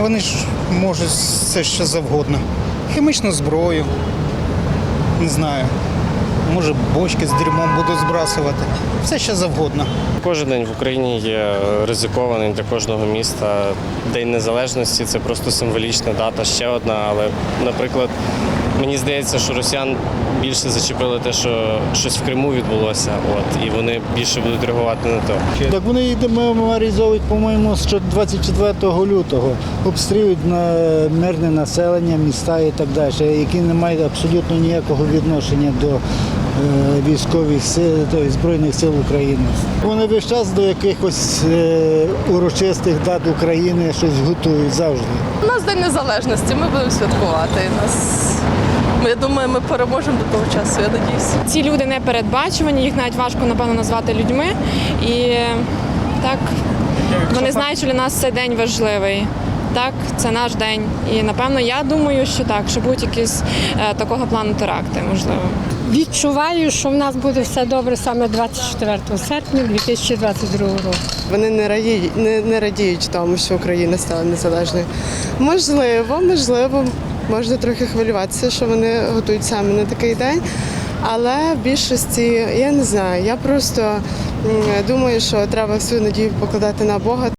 Вони ж можуть все що завгодно. Хімічну зброю, не знаю. Може, бочки з дерьмом будуть збрасувати. Все що завгодно. Кожен день в Україні є ризикований для кожного міста. День незалежності це просто символічна дата, ще одна. Але, наприклад, мені здається, що росіян більше зачепили те, що щось в Криму відбулося, от і вони більше будуть реагувати на то. Так вони їх меморизовують, по-моєму, з 24 лютого. Обстрілюють на мирне населення, міста і так далі, які не мають абсолютно ніякого відношення до е, військових сил, тобто Збройних сил України. Вони весь час до якихось е, урочистих дат України щось готують завжди. У нас День Незалежності, ми будемо святкувати. Нас... Я думаю, ми переможемо до того часу, я надіюся. Ці люди не передбачувані, їх навіть важко напевно назвати людьми. І так вони знають, що для нас цей день важливий. Так, це наш день. І напевно я думаю, що так, що будуть якісь е, такого плану теракти, можливо. Відчуваю, що в нас буде все добре саме 24 серпня 2022 року. Вони не радіють, не, не радіють тому, що Україна стала незалежною. Можливо, можливо, можна трохи хвилюватися, що вони готують саме на такий день. Але в більшості я не знаю. Я просто думаю, що треба всю надію покладати на Бога.